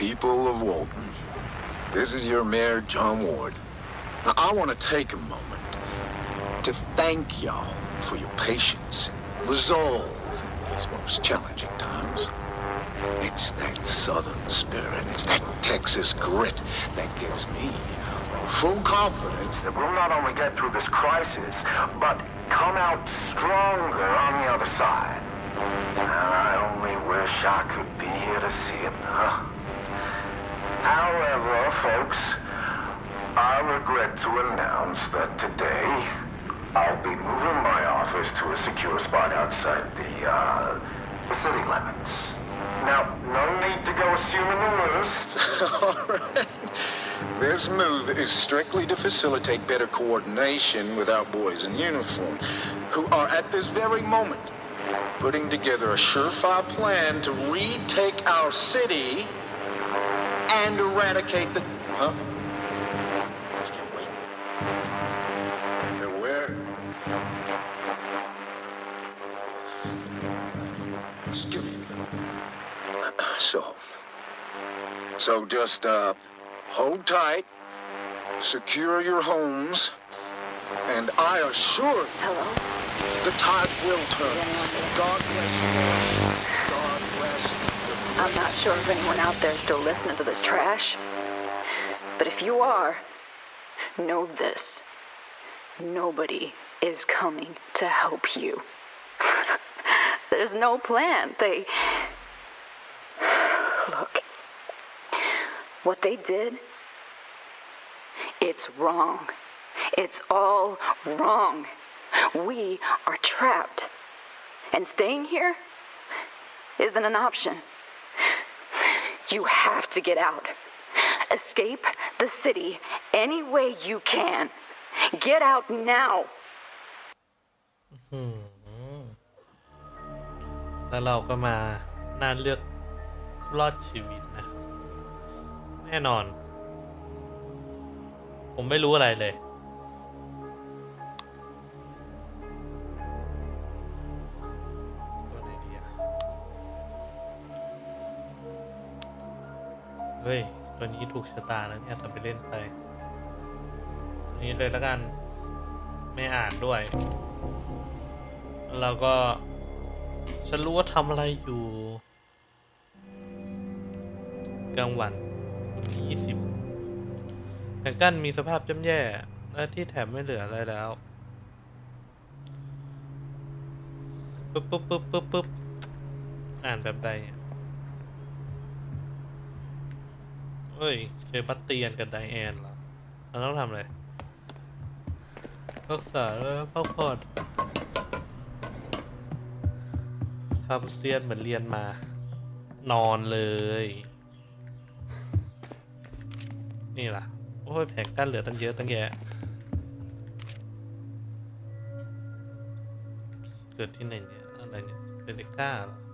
People of Walton, this is your mayor, John Ward. Now, I want to take a moment to thank y'all for your patience resolve in these most challenging times. It's that southern spirit, it's that Texas grit that gives me full confidence that we'll not only get through this crisis, but come out stronger on the other side. I only wish I could be here to see it. Huh? However, folks, I regret to announce that today I'll be moving my office to a secure spot outside the, uh, the city limits. Now, no need to go assuming the worst. All right. This move is strictly to facilitate better coordination with our boys in uniform, who are at this very moment putting together a surefire plan to retake our city and eradicate the. Huh? Let's get wait. They're where? Excuse me. So. So just, uh, hold tight, secure your homes, and I assure you Hello? the tide will turn. God bless you. God I'm not sure if anyone out there is still listening to this trash. But if you are, know this. Nobody is coming to help you. There's no plan. They. Look. What they did, it's wrong. It's all wrong. We are trapped. And staying here isn't an option. You have to get out. Escape the city any way you can. Get out now. แล้วเราก็มาน่าเลือกรอดชีวิตนะ แน่นอน ผมไม่รู้อะไรเลย ฮ้ย ตัวนี้ถูกชะตาแล้วเนี่ยทำไปเล่นไปตัวนี้เลยแล้วกัน ไม่อ่านด้วย แล้วก็ ฉันรู้ว่าทำอะไรอยู่กลางวันวันที่ยี่สิบแผงกั้นมีสภาพย่ำแย่ และที่แถมไม่เหลืออะไรแล้วปึ๊บปึ๊บปึ๊บปึ๊บปึ๊บอ่านแบบใดเนี่ย เฮ้ยเจอบัตเตียนกับไดแอนเหรอเราต้องทำอะไรรักษาแล้วพักผ่อนทำเซียนเหมือนเรียนมา นอนเลย นี่ล่ะ โอ้ยแผงกั้นเหลือตั้งเยอะตั้งแยะ เกิดที่ไหนเนี่ย อะไรเนี่ยเบเนก้าเหรอ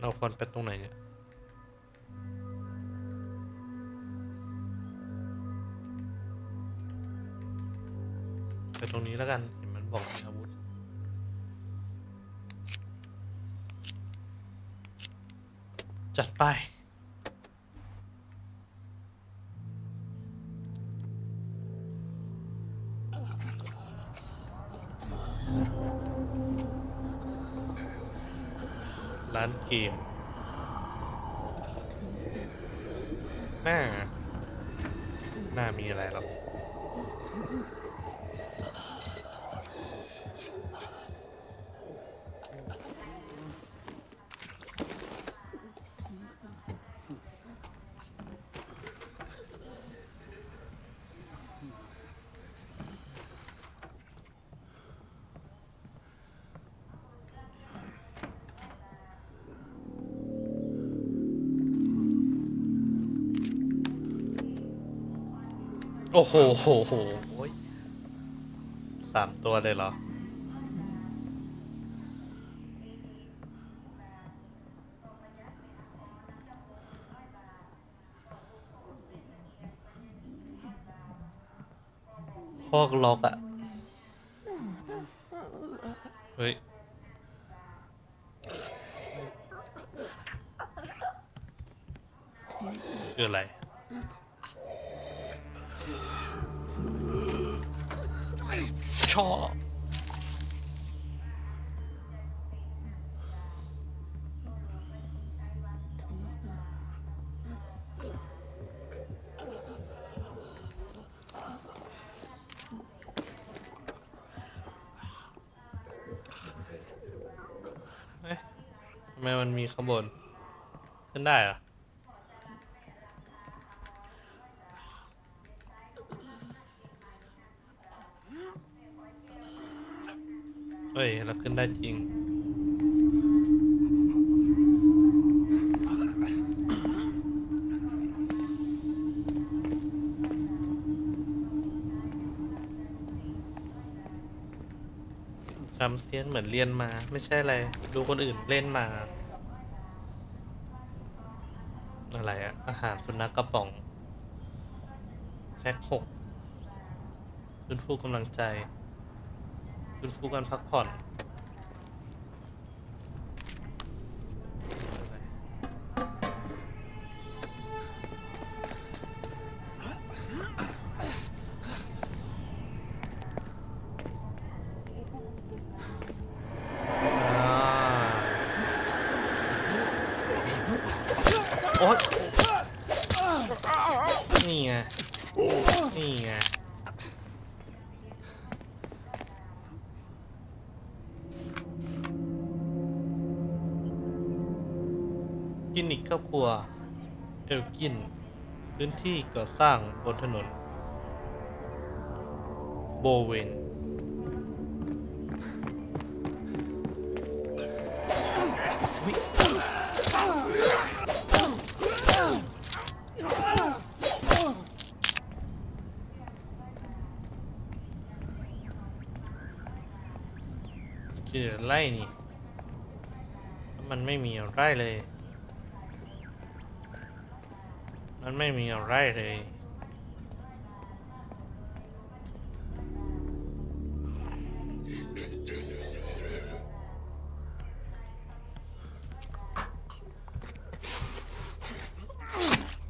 เราควรไปตรงไหนเนี่ยไปตรงนี้แล้วกัน เห็นมันบอกมีอาวุธ จัดไป ร้านเกมหน้า หน้ามีอะไรหรอก โอ้โหโหโหสามตัวเลยเหรอ พอกล็อกอะเฮ้ย คืออะไร ชอบ เอ๊ะทำไมมันมีข้างบน ขึ้นได้เหรอ เฮ้ยเราขึ้นได้จริง จำเซียนเหมือนเรียนมา ไม่ใช่อะไร ดูคนอื่นเล่นมา อะไรอะอาหารสุนัขกระป๋องแพ็คหกฟื้นฟูกำลังใจ ฟื้นฟูการพักผ่อน อ่าโอ๊ยนี่ไง นี่ไง รัว เอลกิน พื้นที่ก่อสร้างบนถนน โบเวนเจอไล่นี่ มันไม่มีอะไรเลย มันไม่มีอะไรเลย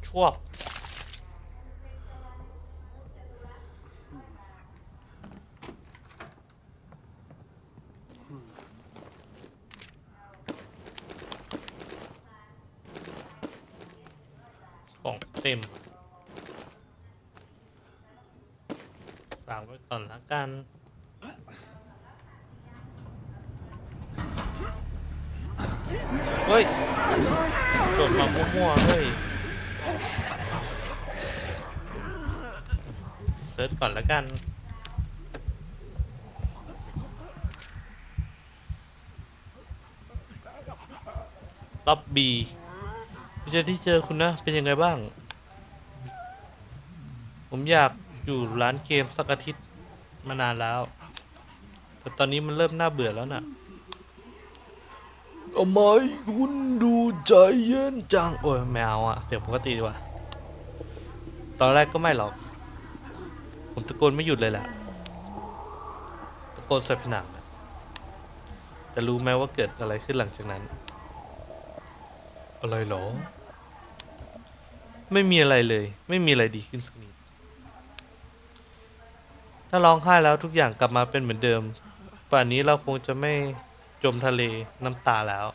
ชั่วบของเต็ม ฝากไว้ ก่อนละกัน เฮ้ยโดดมามั่วๆเฮ้ยเซิร์ชก่อนละกันล็อบบีดีใจที่เจอคุณนะ เป็นยังไงบ้าง ผมอยากอยู่ร้านเกมสักอาทิตย์ มานานแล้ว แต่ตอนนี้มันเริ่มน่าเบื่อแล้วน่ะทำไมคุณดูใจเย็นจัง โอ้ยไม่เอาอะเสียงปกติดีกว่า ตอนแรกก็ไม่หรอก ผมตะโกนไม่หยุดเลยแหละ ตะโกนใส่ผนังนะแต่รู้ไหมว่าเกิดอะไรขึ้นหลังจากนั้น อะไรหรอ ไม่มีอะไรเลย ไม่มีอะไรดีขึ้นสักนิด ถ้าร้องไห้แล้วทุกอย่างกลับมาเป็นเหมือนเดิม ป่านนี้เราคงจะไม่จมทะเลน้ำตาแล้ว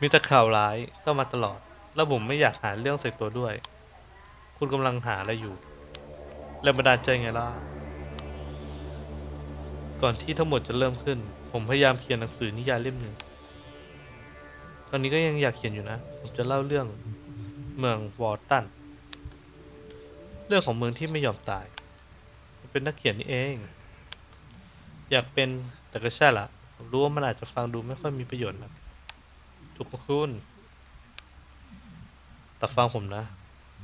มีแต่ข่าวร้ายเข้ามาตลอด แล้วผมไม่อยากหาเรื่องใส่ตัวด้วย คุณกำลังหาอะไรอยู่แรงบันดาลใจไงล่ะ ก่อนที่ทั้งหมดจะเริ่มขึ้น ผมพยายามเขียนหนังสือนิยายเล่มหนึ่ง ตอนนี้ก็ยังอยากเขียนอยู่นะ ผมจะเล่าเรื่องเมืองวอร์ตัน เรื่องของเมืองที่ไม่ยอมตาย เป็นนักเขียนนี่เอง อยากเป็นแต่ก็ใช่ละผมรู้ว่ามันอาจจะฟังดูไม่ค่อยมีประโยชน์นะถูกคุณแต่ฟังผมนะ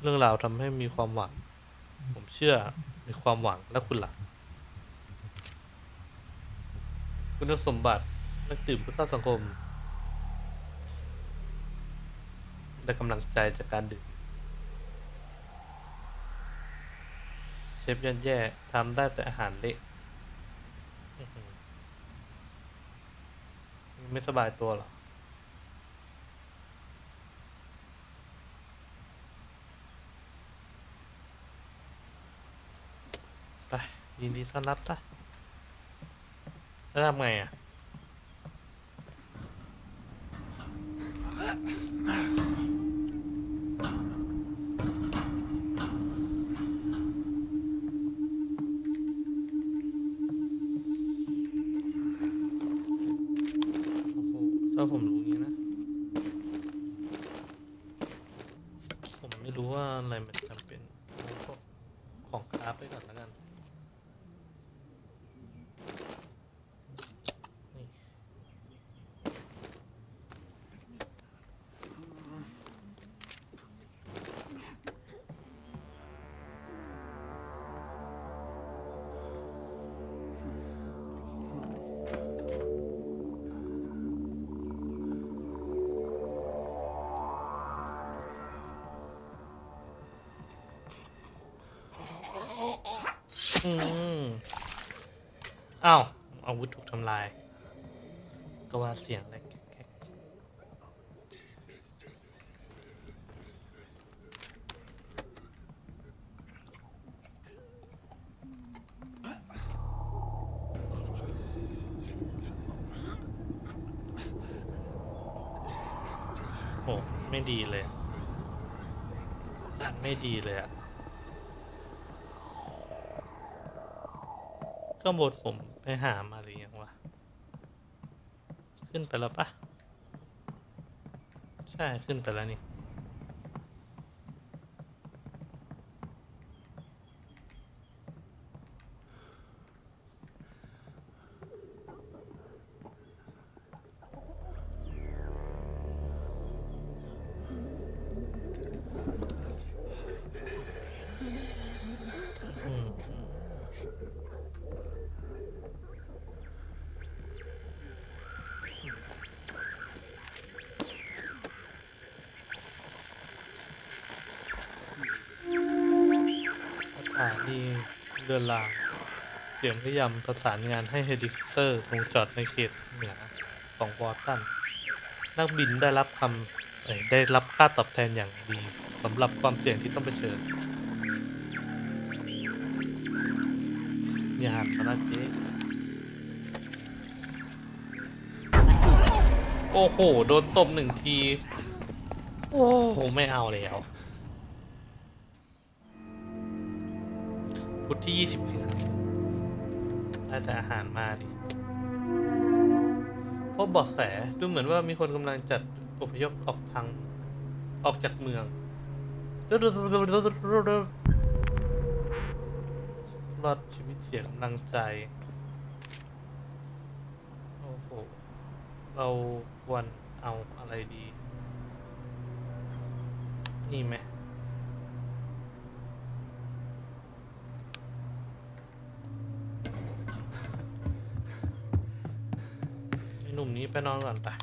เรื่องราวทำให้มีความหวัง ผมเชื่อในความหวังและคุณล่ะ คุณสมบัตินักดื่มเพื่อเข้าสังคมได้กำลังใจจากการดื่ม ฟยันแย่ทำได้แต่อาหารเละไม่สบายตัวหรอไป ยินดีต้อนรับจ้ะแล้วทำไงอะ อืมอ้าวอาวุธถูกทำลาย ก็ว่าเสียงอะไรแก๊กๆโอ้ไม่ดีเลย ไม่ดีเลยอะ ข้างบนผมไปหามาหรือยังวะ ขึ้นไปแล้วปะ ใช่ขึ้นไปแล้วนี่านีเรือรางเตรียมพยายามประสานงานให้เฮลิคอปเตอร์ลงจอดในเขตเหนือของวอตัน นักบินได้รับคำได้รับค่าตอบแทนอย่างดีสำหรับความเสี่ยงที่ต้องเผชิญอย่าหันมานะเจ๊โอ้โห โดนตบหนึ่งที โอ้โห ไม่เอาแล้ว พุธที่20สิงหาคมน่าจะอาหารมาดิเพราะเบาะแสดูเหมือนว่ามีคนกำลังจัดอพยพออกทางออกจากเมือง รอดชีวิตเสียกำลังใจ โอ้โห เราควรเอาอะไรดี นี่ไหม ไอ้หนุ่มนี้ไปนอนก่อนไปะ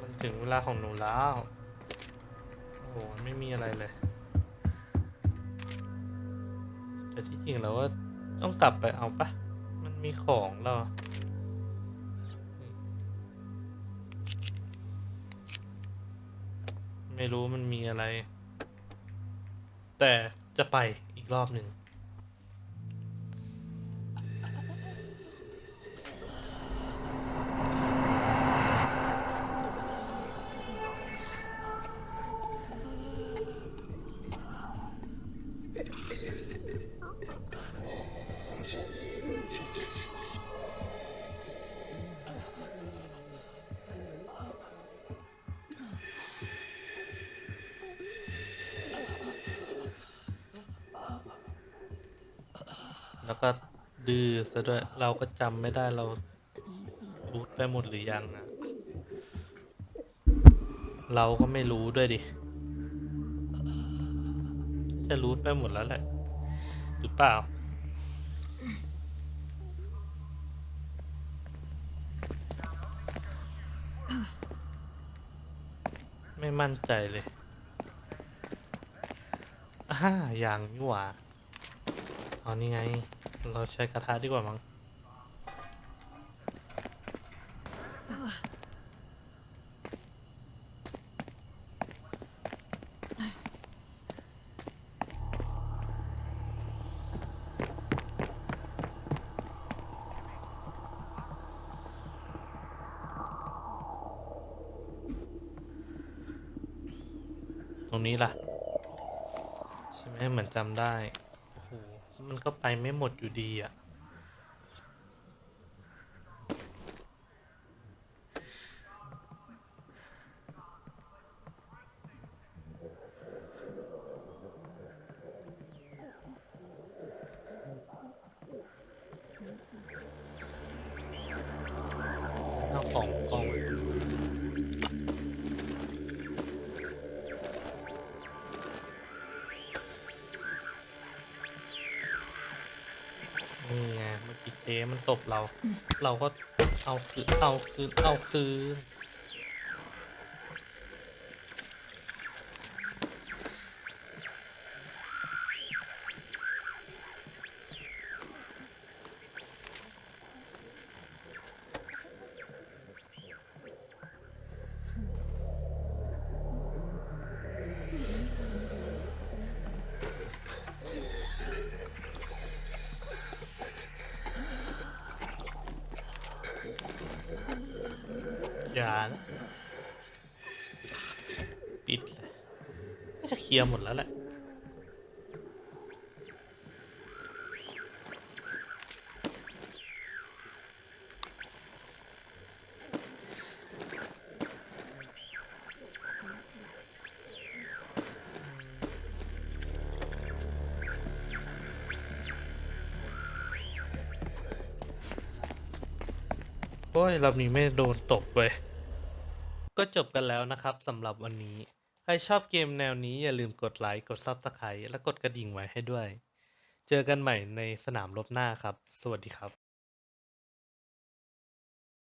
มันถึงเวลาของหนูแล้ว โอ้โหมันไม่มีอะไรเลย แต่ที่จริงเราก็ต้องกลับไปเอาปะมันมีของเราไม่รู้มันมีอะไร แต่จะไปอีกรอบหนึ่ง ดื้อซะด้วย เราก็จำไม่ได้เรารูทไปหมดหรือยังอะเราก็ไม่รู้ด้วยดิ จะรูทไปหมดแล้วแหละ หรือเปล่า ไม่มั่นใจเลยอ่าอย่างนี่หว่าเอานี่ไง เราใช้กระทะดีกว่ามั้งตรงนี้ล่ะ ใช่ไหมเหมือนจำได้ ก็ไปไม่หมดอยู่ดีอะ มันตบเรา เราก็เอาคืนเอาคืนเอาคืนอานะปิดเลยก็จะเคลียร์หมดแล้วแหละโอ้ยรอบนี้ไม่โดนตบเว้ย ก็จบกันแล้วนะครับสำหรับวันนี้ ใครชอบเกมแนวนี้อย่าลืมกดไลค์ กด Subscribe และกดกระดิ่งไว้ให้ด้วย เจอกันใหม่ในสนามรบหน้าครับ สวัสดีครับ